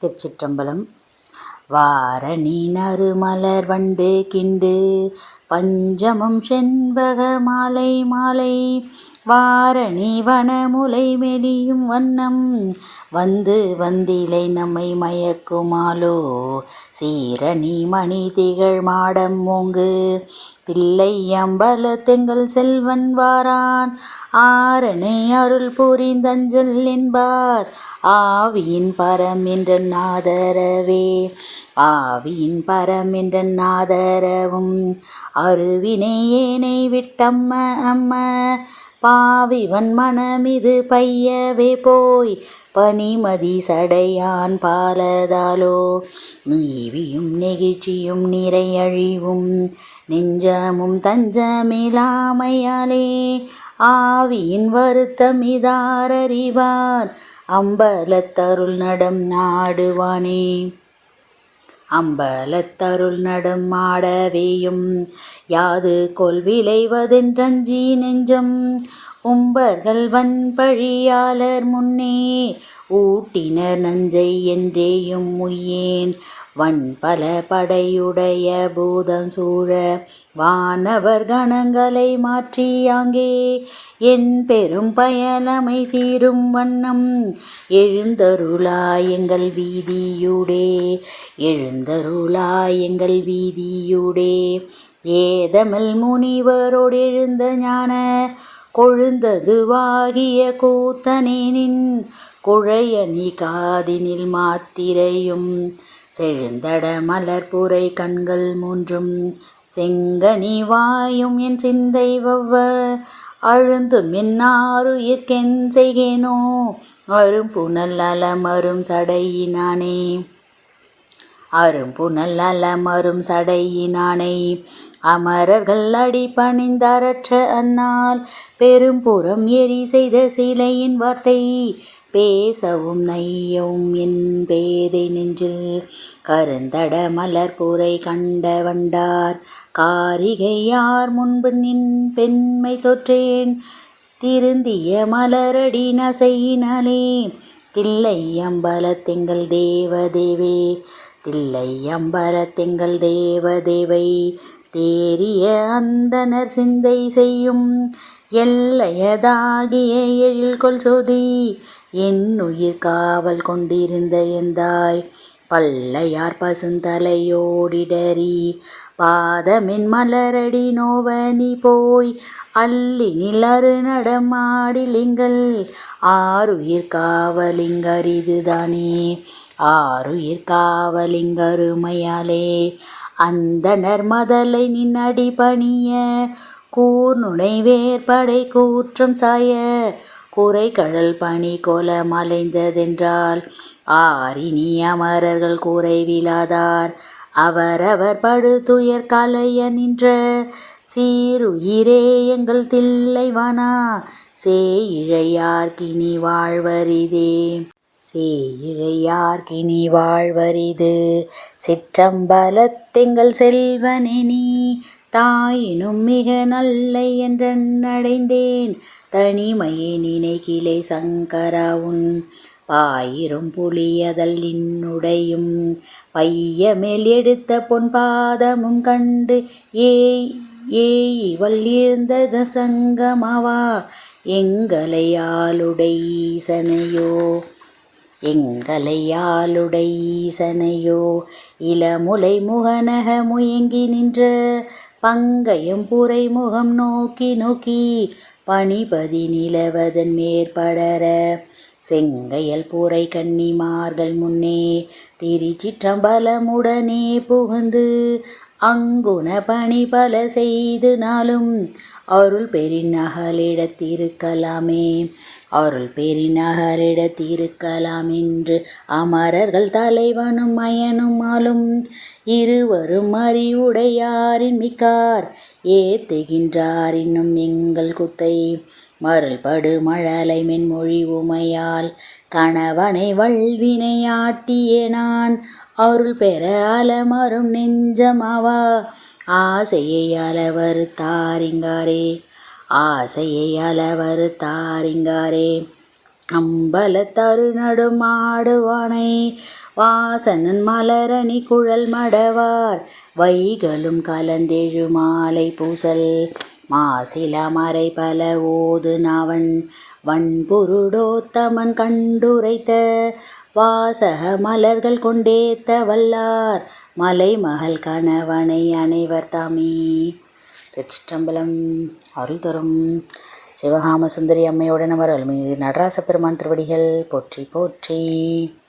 திருச்சிற்றம்பலம். வாரணி நறுமலர் வண்டு கிண்டு பஞ்சமம் செண்பக மாலை மாலை. வாரணி வனமுலை மெலியும் வண்ணம். வந்து வந்திலை நம்மை மயக்குமாலோ? சீரணி மணி திகழ் மாடம் மூங்கு பிள்ளை அம்பல தெங்கள் செல்வன் வாரான். ஆரணை அருள் புரிந்தஞ்சல் என்பார். ஆவியின் பரம் என்ற நாதரவே ஆவியின் பரம் என்ற நாதரவும் அருவினை ஏனை விட்டம்ம அம்ம. பாவிவன் மனமிது பையவே போய் பனிமதி சடையான் பாலதாலோ. நீவியும் நெகிழ்ச்சியும் நிறையழிவும் நெஞ்சமும் தஞ்சமிலாமையாலே ஆவியின் வருத்தம் இதாரறிவார் அம்பலத்தருள் நடம் நாடுவானே. அம்பலத்தருள் நடமாடவேயும். யாது கொல் விளைவதென்றஞ்சி நெஞ்சம். உம்பர்கள் வன்பழியாளர் முன்னே ஊட்டினர் நஞ்சை என்றேயும் முய்யேன் வன் பல படையுடைய பூதம் சூழ வானவர் கணங்களை மாற்றி அங்கே என் பெரும் பயலமை தீரும் வண்ணம் எழுந்தருளா எங்கள் வீதியூடே எழுந்தருளா எங்கள் வீதியூடே. ஏதமில் முனிவரோடு எழுந்த ஞான கொழுந்ததுவாகிய கூத்தனேனின் குழையணி காதினில் மாத்திரையும் செழுந்தட மலர்புரை கண்கள் மூன்றும் செங்கனி வாயும் என் சிந்தை வவ்வ அழுந்தும் என்னாருயிர்க்கென் செய்கேனோ அரும்புணல் அலமரும் சடையினானே. அரும்புணல் அலமரும் சடையினானை. அமரர்கள் அடி பணிந்தரற்ற அன்னால் பெரும்புறம் எரி செய்த சிலையின் வார்த்தை பேசவும் நையவும் என் பேதை நெஞ்சில். கருந்தட மலர்புரை கண்ட வண்டார். காரிகையார் முன்பு நின் பெண்மை தொற்றேன். திருந்திய மலரடி நசையினாலே. தில்லை அம்பலத்தெங்கள் தேவதேவே. தில்லையம்பலத்தெங்கள் தேவதேவை. தேறிய அந்தனர் சிந்தை செய்யும். எல்லையதாகிய எழில்கொள் சொதி. என் உயிர் காவல் கொண்டிருந்த எந்தாய்? பல்லையார் பசுந்தலையோடிடறி பாதமின் மலரடி நோவனி போய் அல்லி நிலறு நடமாடிலிங்கள் ஆறுயிர் காவலிங்கரிதுதானே ஆறுயிர் காவலிங்கருமையாலே அந்த நர்மதலை நின்னடி பணிய கூர்நுனை வேற்படை கூற்றம் சாய குறை கடல் பனி கோல மலைந்ததென்றால் ஆரினி அமரர்கள் கூரை விழாதார். அவரவர் படுதுயர் கலைய நின்ற சீருயிரே எங்கள் தில்லைவானா. சேயிழையார்கினி வாழ்வரிதே. சேயிழையார்கினி வாழ்வரிது. சிற்றம்பலத்தெங்கள் செல்வனே நீ. தாயினும் மிக நல்லை என்றடைந்தேன் தனிமையை நினைக்கிலே சங்கரா உன் பாயிரும் புலியதல் நின்னுடையும். பையமேல் எடுத்த பொன் பாதமும் கண்டு ஏய் ஏய் இவள் இருந்தது சங்கமாவா? எங்களை ஆளுடை எங்களை ஆளுடை இளமுலை முகநக முயங்கி நின்ற பங்கையும் புரை முகம் நோக்கி நோக்கி பணிபதி நிலவதன் மேற்படர செங்கையல் பூரை கன்னிமார்கள் முன்னே திருச்சிற்றம்பலமுடனே புகுந்து அங்குன பணி பல செய்து நாளும் அருள் பெரிநகலிடத்திருக்கலாமே அருள் பெரிநகலிடத்திருக்கலாம் என்று அமரர்கள் தலைவனும் மயனும் ஆளும் இருவரும் அறிவுடையாரின் மிக்கார் ஏத்துகின்றார் இன்னும் எங்கள் குத்தை. மருள்படு மழலை மென்மொழி உமையால் கணவனை வல்வினையாட்டியே நான். அருள் பெற அலமரும் நெஞ்சமாவா. ஆசையை அளவர் தாரிங்காரே ஆசையை அளவர் தாரிங்காரே அம்பலத்தரு நடுமாடுவானை வாசனன் மலரணி குழல் மடவார். வைகளும் கலந்தெழு மாலை பூசல். மாசில மறை பல ஓது நவன். வன்புருடோத்தமன் கண்டுரைத்த. வாசக மலர்கள் கொண்டேத்த வல்லார். மலைமகள் கணவனை அனைவர் தாமே. திருச்சிற்றம்பலம் அருள் தரும் சிவகாம சுந்தரி அம்மையோட நமர் அருள்மிகு நடராச பெருமான் திருவடிகள். போற்றி போற்றி.